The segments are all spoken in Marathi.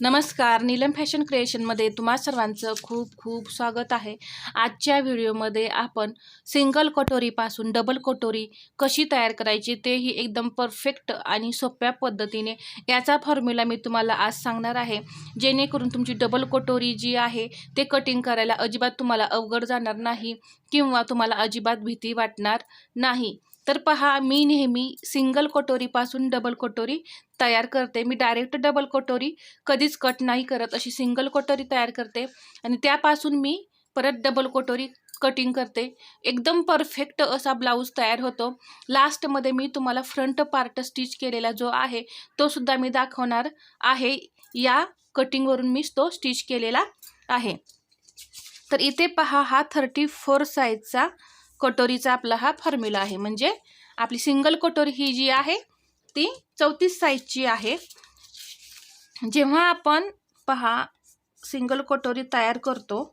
नमस्कार. नीलम फॅशन क्रिएशनमध्ये तुम्हा सर्वांचं खूप खूप स्वागत आहे. आजच्या व्हिडिओमध्ये आपण सिंगल कटोरीपासून डबल कटोरी कशी तयार करायची तेही एकदम परफेक्ट आणि सोप्या पद्धतीने याचा फॉर्म्युला मी तुम्हाला आज सांगणार आहे. जेणेकरून तुमची डबल कटोरी जी आहे ते कटिंग करायला अजिबात तुम्हाला अवघड जाणार नाही किंवा तुम्हाला अजिबात भीती वाटणार नाही. तर पहा मी नेहमी सिंगल कटोरीपासून डबल कटोरी तयार करते. मी डायरेक्ट डबल कटोरी कधीच कट नाही करत. अशी सिंगल कटोरी तयार करते. आणि त्यापासून मी परत डबल कटोरी कटिंग करते. एकदम परफेक्ट असा ब्लाऊज तयार होतो. लास्टमध्ये मी तुम्हाला फ्रंट पार्ट स्टिच केलेला जो आहे तो सुद्धा मी दाखवणार आहे. या कटिंगवरून मी तो स्टिच केलेला आहे. तर इथे पहा हा थर्टी फोर साईजचा कटोरीचा आपला हा फॉर्म्युला आहे. म्हणजे आपली सिंगल कटोरी ही जी आहे ती चौतीस साईजची आहे. जेव्हा आपण पहा सिंगल कटोरी तयार करतो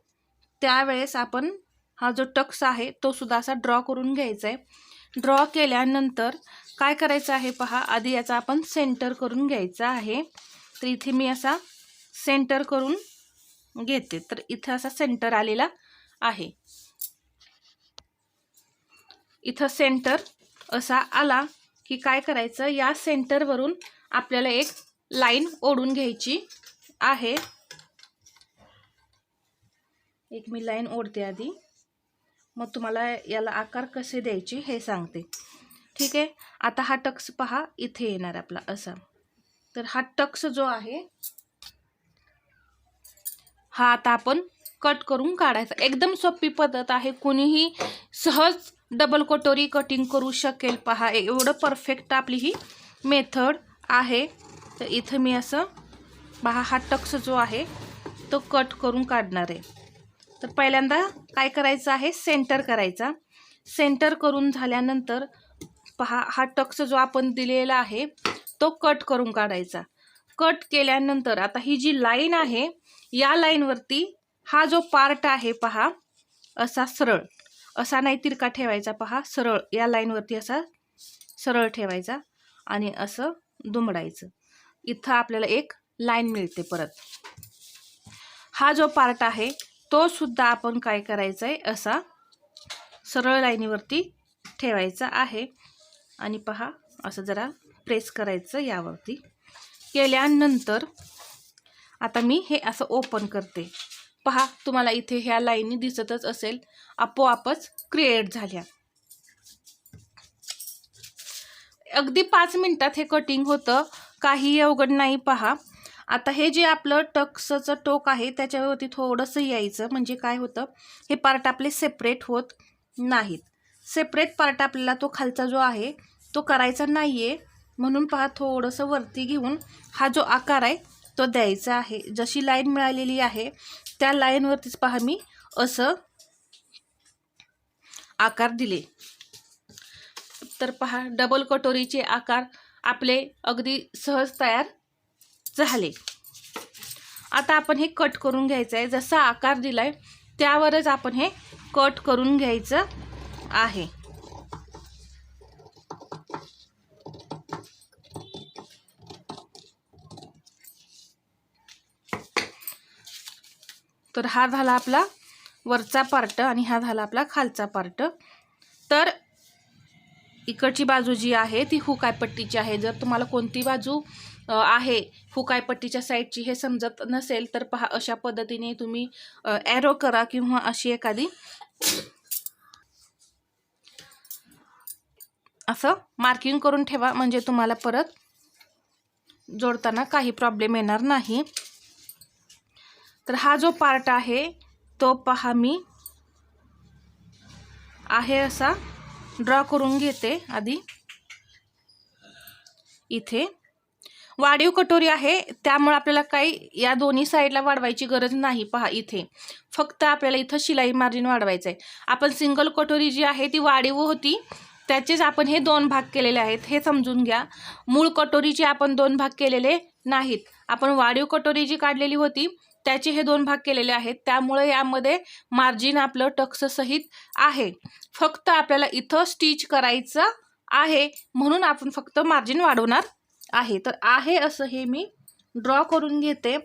त्यावेळेस आपण हा जो टक्स आहे तो सुद्धा असा ड्रॉ करून घ्यायचा आहे ड्रॉ केल्यानंतर काय करायचं आहे पहा आधी याचा आपण सेंटर करून घ्यायचा आहे. तर इथे मी असा सेंटर करून घेते. तर इथं असा सेंटर आलेला आहे. इथं सेंटर असा आला की काय करायचं? या सेंटरवरून आपल्याला एक लाईन ओढून घ्यायची आहे. एक मी लाईन ओढते आधी. मग तुम्हाला याला आकार कसे द्यायचे हे सांगते. ठीक आहे? आता हा टक्स पहा इथे येणार आपला असा. तर हा टक्स जो आहे हा आता आपण कट करून काढायचा. एकदम सोपी पद्धत आहे. कुणीही सहज डबल कटोरी कटिंग करू शकेल. पहा एवढं परफेक्ट आपली ही मेथड आहे. तर इथं मी असं पहा हा टक्स जो आहे तो कट करून काढणार आहे. तर पहिल्यांदा काय करायचं आहे? सेंटर करायचा. सेंटर करून झाल्यानंतर पहा हा टक्स जो आपण दिलेला आहे तो कट करून काढायचा. कट केल्यानंतर आता ही जी लाईन आहे या लाईनवरती हा जो पार्ट आहे पहा असा सरळ. असा नाही तिरका ठेवायचा पहा? सरळ या लाईनवरती असा सरळ ठेवायचा आणि असं दुमडायचं. इथं आपल्याला एक लाईन मिळते परत. हा जो पार्ट आहे तो सुद्धा आपण काय करायचा आहे असा सरळ लाईनीवरती ठेवायचा आहे. आणि पहा असं जरा प्रेस करायचं यावरती. केल्यानंतर आता मी हे असं ओपन करते. पहा तुम्हाला इथे ह्या लाईनी दिसतच असेल. आपोआपच क्रिएट झाल्या. अगदी पाच मिनिटात हे कटिंग होतं. काहीही अवघड नाही पहा. आता हे जे आपलं टक्सचं टोक आहे त्याच्यावरती थोडंसं यायचं. म्हणजे काय होतं? हे पार्ट आपले सेपरेट होत नाहीत. सेपरेट पार्ट आपल्याला तो खालचा जो आहे तो करायचा नाही आहे म्हणून पहा थोडंसं वरती घेऊन हा जो आकार आहे तो द्यायचा आहे. जशी लाईन मिळालेली आहे त्या लाईनवरतीच पहा मी असं आकार दिले. तर पहा डबल कटोरीचे आकार आपले अगदी सहज तयार झाले. आता आपण हे कट करून घ्यायचं आहे. जसा आकार दिला आहे त्यावरच आपण हे कट करून घ्यायचं आहे. तर हा झाला आपला वरचा पार्ट आणि हा झाला आपला खालचा पार्ट तर इकडची बाजू जी आहे ती हुकायपट्टीची आहे. जर तुम्हाला कोणती बाजू आहे हुकायपट्टीच्या साईडची हे समजत नसेल तर पहा अशा पद्धतीने तुम्ही ॲरो करा किंवा अशी एखादी असं मार्किंग करून ठेवा. म्हणजे तुम्हाला परत जोडताना काही प्रॉब्लेम येणार नाही. तर हा जो पार्ट आहे तो पहा मी. आहे असा. ड्रॉ करून घेते आधी. इथे. वाढीव कटोरी आहे त्यामुळे आपल्याला काही या दोन्ही साईडला वाढवायची गरज नाही. पहा इथे. फक्त आपल्याला इथं शिलाई मार्जिन वाढवायचं आहे आपण सिंगल कटोरी जी आहे ती वाढीव होती. त्याचेच आपण हे दोन भाग केलेले आहेत. हे समजून घ्या. मूळ कटोरीचे आपण दोन भाग केलेले नाहीत. आपण वाढीव कटोरी जी काढलेली होती त्याचे हे दोन भाग केलेले आहेत. त्यामुळे यामध्ये मार्जिन आपलं टक्ससहित आहे. फक्त आपल्याला इथं स्टिच करायचं आहे म्हणून आपण फक्त मार्जिन वाढवणार आहे. तर आहे असं हे मी ड्रॉ करून घेते.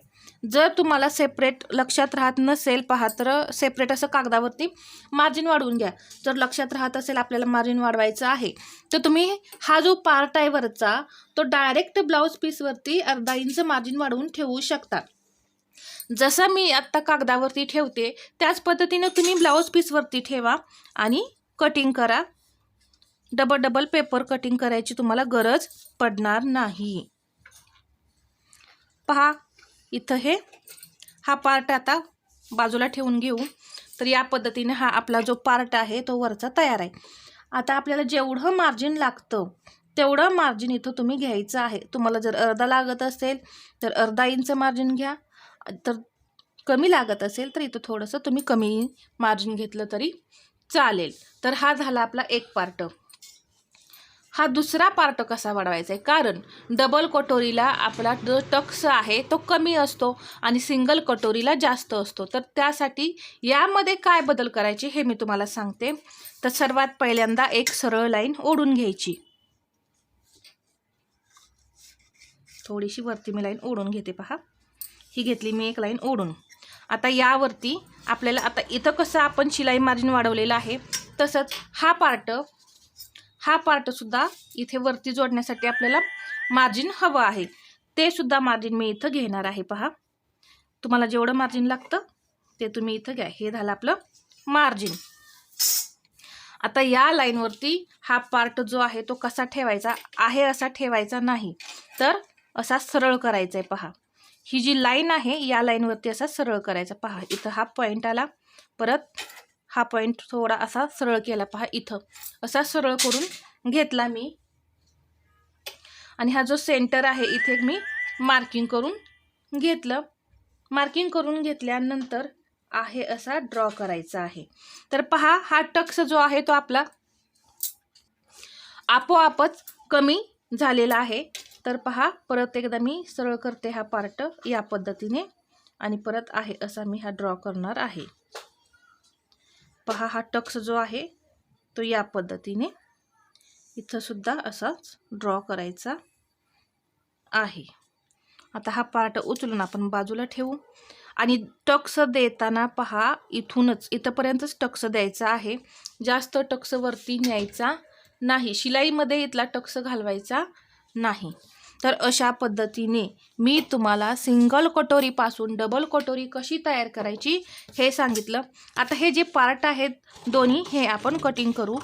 जर तुम्हाला सेपरेट लक्षात राहत नसेल पहा तर सेपरेट असं कागदावरती मार्जिन वाढवून घ्या. जर लक्षात राहत असेल आपल्याला मार्जिन वाढवायचं आहे तर तुम्ही हा जो पार्ट आहे वरचा तो डायरेक्ट ब्लाऊज पीसवरती अर्धा इंच मार्जिन वाढवून ठेवू शकता. जसं मी आत्ता कागदावरती ठेवते त्याच पद्धतीने तुम्ही ब्लाऊज पीसवरती ठेवा आणि कटिंग करा. डबल डबल पेपर कटिंग करायची तुम्हाला गरज पडणार नाही. पहा इथं हे हा पार्ट आता बाजूला ठेवून घेऊ. तर या पद्धतीने हा आपला जो पार्ट आहे तो वरचा तयार आहे. आता आपल्याला जेवढं मार्जिन लागतं तेवढं मार्जिन इथं तुम्ही घ्यायचं आहे. तुम्हाला जर अर्धा लागत असेल तर अर्धा इंच मार्जिन घ्या. तर कमी लागत असेल तर इथं थोडंसं तुम्ही कमी मार्जिन घेतलं तरी चालेल. तर हा झाला आपला एक पार्ट हा दुसरा पार्ट कसा वाढवायचा आहे? कारण डबल कटोरीला आपला जो टक्स आहे तो कमी असतो आणि सिंगल कटोरीला जास्त असतो. तर त्यासाठी यामध्ये काय बदल करायचे हे मी तुम्हाला सांगते. तर सर्वात पहिल्यांदा एक सरळ लाईन ओढून घ्यायची. थोडीशी वरती मी लाईन ओढून घेते पहा. ही घेतली मी एक लाईन ओढून. आता यावरती आपल्याला आता इथं कसं आपण शिलाई मार्जिन वाढवलेलं आहे तसंच हा पार्ट हा पार्टसुद्धा इथे वरती जोडण्यासाठी आपल्याला मार्जिन हवं आहे. ते सुद्धा मार्जिन मी इथं घेणार आहे पहा. तुम्हाला जेवढं मार्जिन लागतं ते तुम्ही इथं घ्या. हे झालं आपलं मार्जिन आता या लाईनवरती हा पार्ट जो आहे तो कसा ठेवायचा? आहे असा ठेवायचा नाही. तर असा सरळ करायचा आहे पहा. ही जी लाईन आहे या लाईनवरती असा सरळ करायचा. पहा इथं हा पॉईंट आला. परत हा पॉईंट थोडा असा सरळ केला. पहा इथं. असा सरळ करून घेतला मी. आणि हा जो सेंटर आहे इथे मी मार्किंग करून घेतलं. मार्किंग करून घेतल्यानंतर आहे असा ड्रॉ करायचा आहे. तर पहा हा टक्स जो आहे तो आपला आपोआपच कमी झालेला आहे. तर पहा परत एकदा मी सरळ करते हा पार्ट या पद्धतीने आणि परत आहे असा मी हा ड्रॉ करणार आहे. पहा हा टक्स जो आहे तो या पद्धतीने इथंसुद्धा असाच ड्रॉ करायचा आहे. आता हा पार्ट उचलून आपण बाजूला ठेवू. आणि टक्स देताना पहा इथूनच इथंपर्यंतच टक्स द्यायचा आहे. जास्त टक्स वरती न्यायचा नाही. शिलाईमध्ये इथला टक्स घालवायचा नाही. तर अशा पद्धतीने मी तुम्हाला सिंगल कटोरीपासून डबल कटोरी कशी तयार करायची हे सांगितलं. आता हे जे पार्ट आहेत दोन्ही हे आपण कटिंग करू.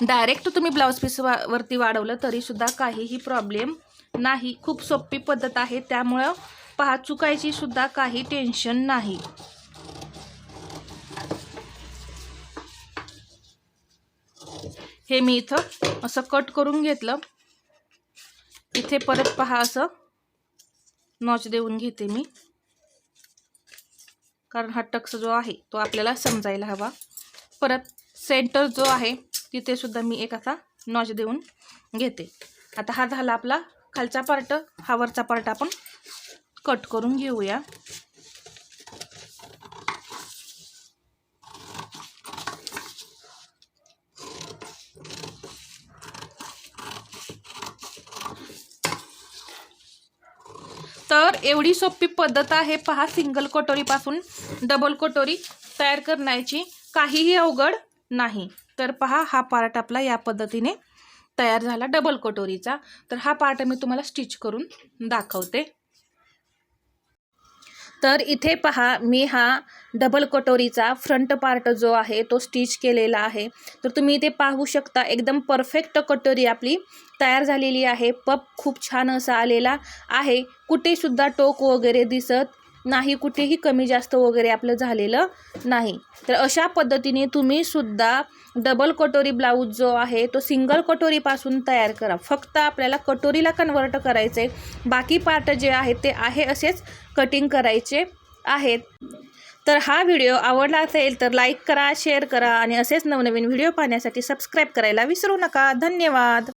डायरेक्ट तुम्ही ब्लाऊज पीस वा वरती वाढवलं तरीसुद्धा काहीही प्रॉब्लेम नाही. खूप सोपी पद्धत आहे. त्यामुळं पहा चुकायची सुद्धा काही टेन्शन नाही. हे मी इथं असं कट करून घेतलं. इथे परत पहा असं. नॉच देऊन घेते मी. कारण हा टक्स जो आहे तो आपल्याला समजायला हवा. परत सेंटर जो आहे तिथे सुद्धा मी एक असा नॉच देऊन घेते. आता हा झाला आपला खालचा पार्ट हा वरचा पार्ट आपण कट करून घेऊया तर एवढी सोपी पद्धत आहे पहा सिंगल कटोरीपासून डबल कटोरी तयार करण्याची. काहीही अवघड नाही. तर पहा हा पार्ट आपला या पद्धतीने तयार झाला डबल कटोरीचा. तर हा पार्ट मी तुम्हाला स्टिच करून दाखवते. तर इथे पहा मी हा डबल कटोरीचा फ्रंट पार्ट जो आहे तो स्टिच केलेला आहे. तर तुम्ही इथे पाहू शकता एकदम परफेक्ट कटोरी आपली तयार झालेली आहे. पप खूप छान असा आलेला आहे. कुठेसुद्धा टोक वगैरे दिसत नाही कुठेही कमी जास्त वगैरे आपलं झालेलं नाही. तर अशा पद्धतीने तुम्ही सुद्धा डबल कटोरी ब्लाऊज जो आहे तो सिंगल कटोरीपासून तयार करा. फक्त आपल्याला कटोरीला कन्वर्ट करायचं आहे बाकी पार्ट जे आहेत ते आहे असेच कटिंग करायचे आहेत. तर हा व्हिडिओ आवडला असेल तर लाईक करा शेअर करा आणि असेच नवनवीन व्हिडिओ पाहण्यासाठी सबस्क्राईब करायला विसरू नका. धन्यवाद!